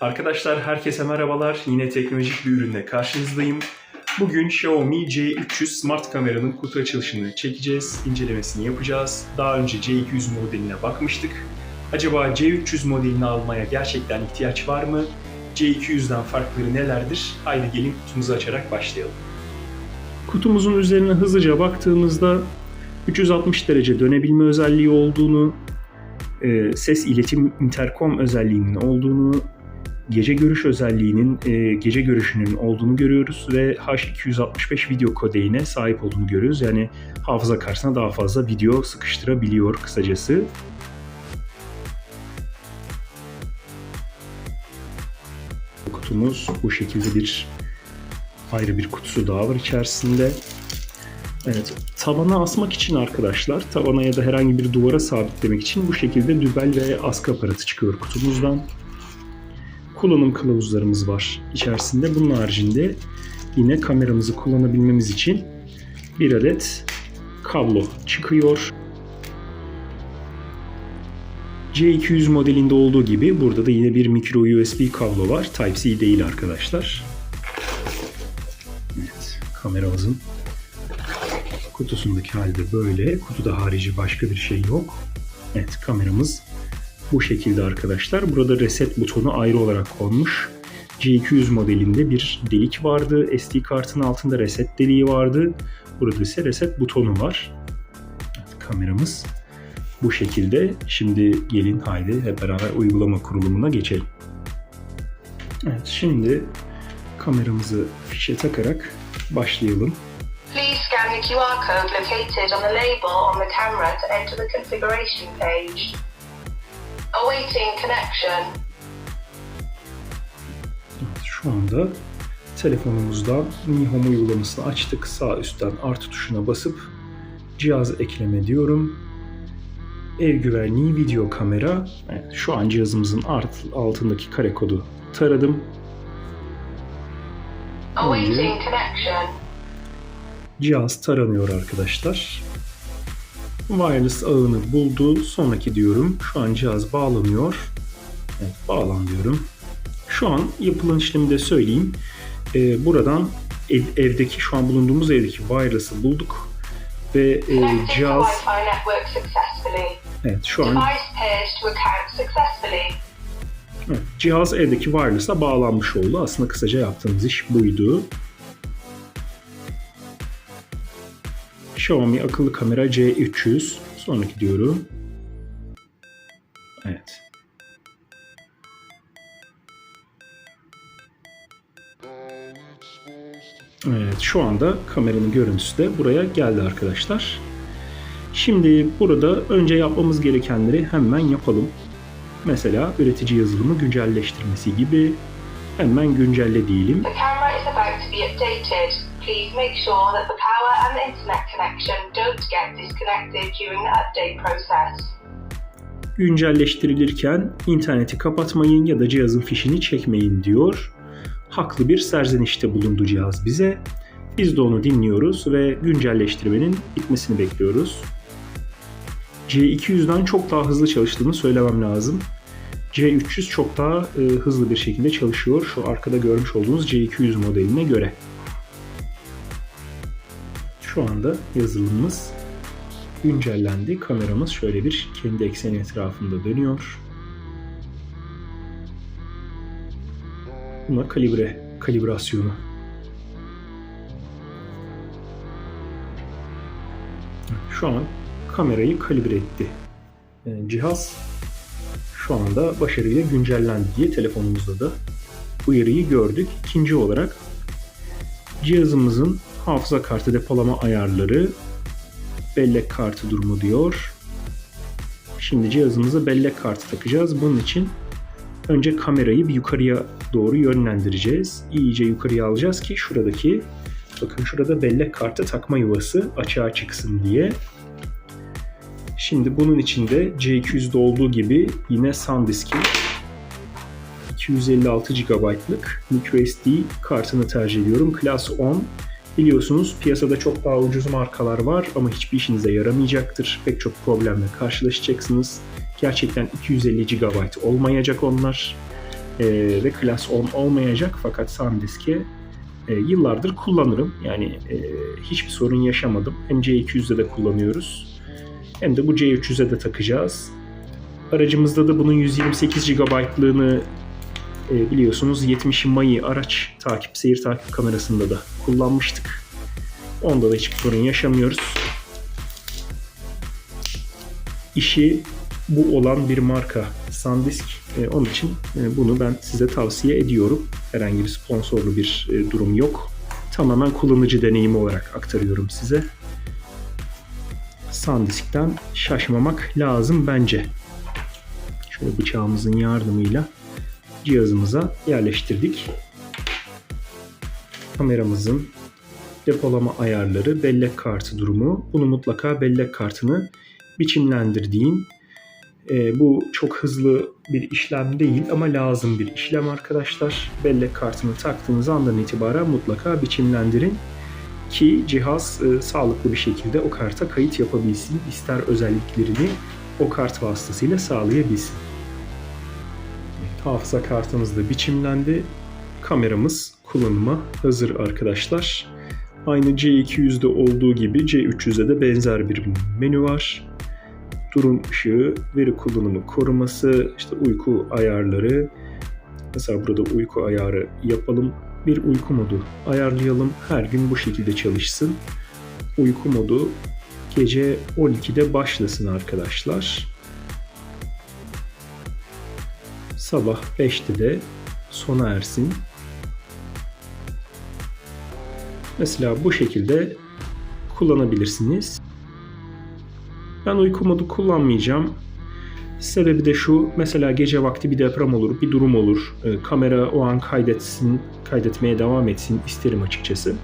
Arkadaşlar herkese merhabalar. Yine teknolojik bir ürünle karşınızdayım. Bugün Xiaomi C300 smart kameranın kutu açılışını çekeceğiz, incelemesini yapacağız. Daha önce C200 modeline bakmıştık. Acaba C300 modelini almaya gerçekten ihtiyaç var mı? C200'den farkları nelerdir? Haydi gelin kutumuzu açarak başlayalım. Kutumuzun üzerine hızlıca baktığımızda 360 derece dönebilme özelliği olduğunu, e, ses iletim interkom özelliğinin olduğunu, gece görüş özelliğinin e, gece görüşünün olduğunu görüyoruz ve H265 video kodeğine sahip olduğunu görüyoruz. Yani hafıza karşısına daha fazla video sıkıştırabiliyor kısacası. Kutumuz bu şekilde bir ayrı bir kutusu daha var içerisinde. Evet, tavana asmak için arkadaşlar, tavana ya da herhangi bir duvara sabitlemek için bu şekilde dübel ve askı aparatı çıkıyor kutumuzdan. Kullanım kılavuzlarımız var içerisinde. Bunun haricinde yine kameramızı kullanabilmemiz için bir adet kablo çıkıyor. C200 modelinde olduğu gibi burada da yine bir micro USB kablo var. Type-C değil arkadaşlar. Evet, kameramızın kutusundaki halde böyle. Kutuda harici başka bir şey yok. Evet kameramız bu şekilde arkadaşlar. Burada reset butonu ayrı olarak konmuş. G200 modelinde bir delik vardı. SD kartın altında reset deliği vardı. Burada ise reset butonu var. Evet, kameramız bu şekilde. Şimdi gelin haydi hep beraber uygulama kurulumuna geçelim. Evet şimdi kameramızı fişe takarak başlayalım. Please scan the QR code located on the label on the camera to enter the configuration page. Awaiting connection. Evet, şu anda telefonumuzdan Mi Home uygulamasını açtık. Sağ üstten artı tuşuna basıp cihaz ekleme diyorum. Ev güvenliği video kamera. Evet, şu an cihazımızın art, altındaki kare kodu taradım. Awaiting connection. Cihaz taranıyor arkadaşlar. Wireless ağını buldu. Sonraki diyorum. Şu an cihaz bağlanıyor. Evet, bağlan diyorum. Şu an yapılan işlemi de söyleyeyim. Ee, buradan ev- evdeki şu an bulunduğumuz evdeki wireless'ı bulduk ve e, cihaz evet şu an evet, cihaz evdeki wireless'a bağlanmış oldu. Aslında kısaca yaptığımız iş buydu. Xiaomi akıllı kamera C300 sonraki diyorum. Evet. Evet şu anda kameranın görüntüsü de buraya geldi arkadaşlar. Şimdi burada önce yapmamız gerekenleri hemen yapalım. Mesela üretici yazılımı güncelleştirmesi gibi hemen güncelle diyelim. The camera is about to be updated. Please make sure that the power and the internet connection don't get disconnected during the update process. Güncelleştirilirken interneti kapatmayın ya da cihazın fişini çekmeyin diyor. Haklı bir serzenişte bulundu cihaz bize. Biz de onu dinliyoruz ve güncelleştirmenin bitmesini bekliyoruz. C200'den çok daha hızlı çalıştığını söylemem lazım. C300 çok daha e, hızlı bir şekilde çalışıyor şu arkada görmüş olduğunuz C200 modeline göre. Şu anda yazılımımız güncellendi. Kameramız şöyle bir kendi ekseni etrafında dönüyor. Buna kalibre, kalibrasyonu. Şu an kamerayı kalibre etti. Yani cihaz şu anda başarıyla güncellendi diye telefonumuzda da uyarıyı gördük. İkinci olarak cihazımızın hafıza kartı depolama ayarları bellek kartı durumu diyor. Şimdi cihazımıza bellek kartı takacağız. Bunun için önce kamerayı bir yukarıya doğru yönlendireceğiz. İyice yukarıya alacağız ki şuradaki bakın şurada bellek kartı takma yuvası açığa çıksın diye. Şimdi bunun içinde C200'de olduğu gibi yine SanDisk'in 256 GB'lık microSD kartını tercih ediyorum. Class 10 Biliyorsunuz piyasada çok daha ucuz markalar var ama hiçbir işinize yaramayacaktır. Pek çok problemle karşılaşacaksınız. Gerçekten 250 GB olmayacak onlar. e, ve klas 10 olmayacak fakat SanDisk'i e, yıllardır kullanırım. Yani e, hiçbir sorun yaşamadım. Hem C200'de de kullanıyoruz hem de bu C300'e de takacağız. Aracımızda da bunun 128 GB'lığını e, biliyorsunuz 70 Mayı araç takip, seyir takip kamerasında da kullanmıştık. Onda da hiçbir sorun yaşamıyoruz. İşi bu olan bir marka SanDisk. E, onun için e, bunu ben size tavsiye ediyorum. Herhangi bir sponsorlu bir e, durum yok. Tamamen kullanıcı deneyimi olarak aktarıyorum size. SanDisk'ten şaşmamak lazım bence. Şöyle bıçağımızın yardımıyla cihazımıza yerleştirdik. Kameramızın depolama ayarları, bellek kartı durumu. Bunu mutlaka bellek kartını biçimlendirdiğin e, bu çok hızlı bir işlem değil ama lazım bir işlem arkadaşlar. Bellek kartını taktığınız andan itibaren mutlaka biçimlendirin ki cihaz e, sağlıklı bir şekilde o karta kayıt yapabilsin. İster özelliklerini o kart vasıtasıyla sağlayabilsin. Hafıza kartımız da biçimlendi. Kameramız kullanıma hazır arkadaşlar. Aynı C200'de olduğu gibi C300'de de benzer bir menü var. Durum ışığı, veri kullanımı koruması, işte uyku ayarları. Mesela burada uyku ayarı yapalım. Bir uyku modu ayarlayalım. Her gün bu şekilde çalışsın. Uyku modu gece 12'de başlasın arkadaşlar. Sabah 5'te de sona ersin. Mesela bu şekilde kullanabilirsiniz. Ben uyku modu kullanmayacağım. Sebebi de şu, mesela gece vakti bir deprem olur, bir durum olur. E, kamera o an kaydetsin, kaydetmeye devam etsin isterim açıkçası.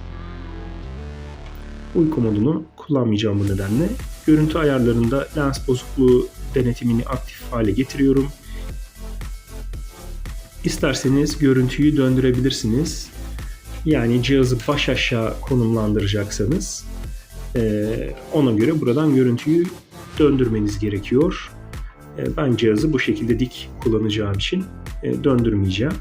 Uyku modunu kullanmayacağım bu nedenle. Görüntü ayarlarında lens bozukluğu denetimini aktif hale getiriyorum. İsterseniz görüntüyü döndürebilirsiniz. Yani cihazı baş aşağı konumlandıracaksanız e, ona göre buradan görüntüyü döndürmeniz gerekiyor. E, ben cihazı bu şekilde dik kullanacağım için e, döndürmeyeceğim.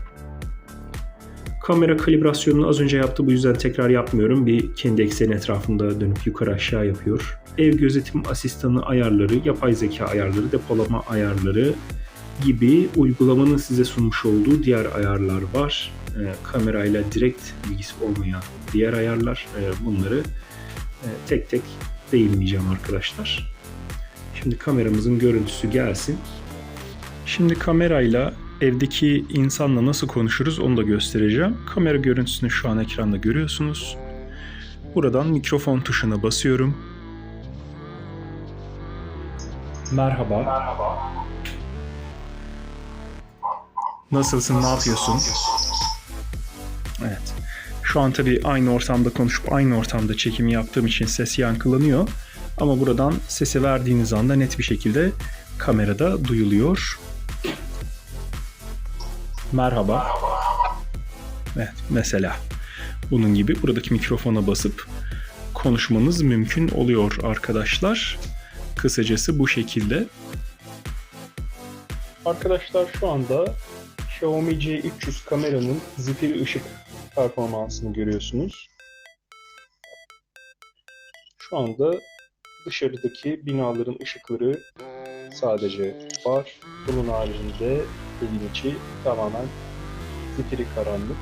Kamera kalibrasyonunu az önce yaptı bu yüzden tekrar yapmıyorum. Bir kendi ekseni etrafında dönüp yukarı aşağı yapıyor. Ev gözetim asistanı ayarları, yapay zeka ayarları, depolama ayarları gibi uygulamanın size sunmuş olduğu diğer ayarlar var. E, kamerayla direkt ilgisi olmayan diğer ayarlar. E, bunları e, tek tek değinmeyeceğim arkadaşlar. Şimdi kameramızın görüntüsü gelsin. Şimdi kamerayla evdeki insanla nasıl konuşuruz onu da göstereceğim. Kamera görüntüsünü şu an ekranda görüyorsunuz. Buradan mikrofon tuşuna basıyorum. Merhaba. Merhaba. Nasılsın, ne yapıyorsun? Evet. Şu an tabii aynı ortamda konuşup aynı ortamda çekim yaptığım için ses yankılanıyor. Ama buradan sesi verdiğiniz anda net bir şekilde kamerada duyuluyor. Merhaba. Evet, mesela bunun gibi buradaki mikrofona basıp konuşmanız mümkün oluyor arkadaşlar. Kısacası bu şekilde. Arkadaşlar şu anda Xiaomi C300 kameranın zifiri ışık performansını görüyorsunuz. Şu anda dışarıdaki binaların ışıkları sadece var. Bunun haricinde evin içi tamamen zifiri karanlık.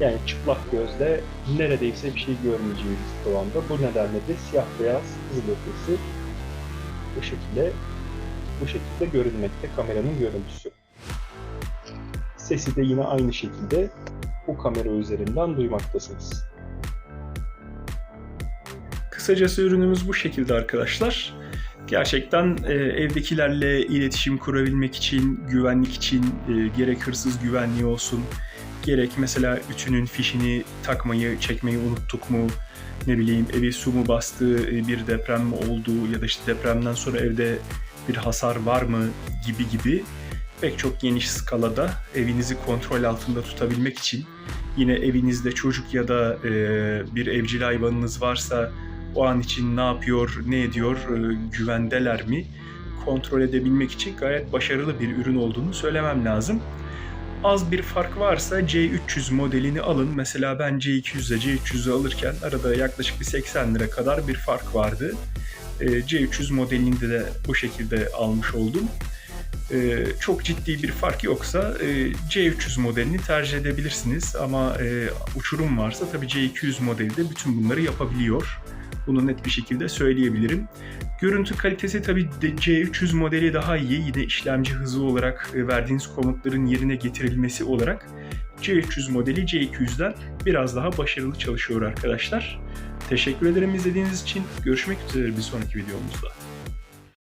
Yani çıplak gözle neredeyse bir şey görmeyeceğiz şu anda. Bu nedenle de siyah beyaz hızlı ötesi ışık ile bu şekilde görünmekte kameranın görüntüsü. Sesi de yine aynı şekilde bu kamera üzerinden duymaktasınız. Kısacası ürünümüz bu şekilde arkadaşlar. Gerçekten e, evdekilerle iletişim kurabilmek için, güvenlik için e, gerek hırsız güvenliği olsun, gerek mesela ütünün fişini takmayı, çekmeyi unuttuk mu, ne bileyim evi su mu bastı, e, bir deprem mi oldu ya da işte depremden sonra evde bir hasar var mı gibi gibi pek çok geniş skalada evinizi kontrol altında tutabilmek için yine evinizde çocuk ya da e, bir evcil hayvanınız varsa o an için ne yapıyor, ne ediyor, e, güvendeler mi kontrol edebilmek için gayet başarılı bir ürün olduğunu söylemem lazım. Az bir fark varsa C300 modelini alın. Mesela ben C200 ile C300'ü alırken arada yaklaşık bir 80 lira kadar bir fark vardı. Ee, C300 modelini de bu şekilde almış oldum. Ee, çok ciddi bir fark yoksa e, C300 modelini tercih edebilirsiniz ama e, uçurum varsa tabii C200 modeli de bütün bunları yapabiliyor. Bunu net bir şekilde söyleyebilirim. Görüntü kalitesi tabii de C300 modeli daha iyi. Yine işlemci hızı olarak e, verdiğiniz komutların yerine getirilmesi olarak C300 modeli C200'den biraz daha başarılı çalışıyor arkadaşlar. Teşekkür ederim izlediğiniz için. Görüşmek üzere bir sonraki videomuzda.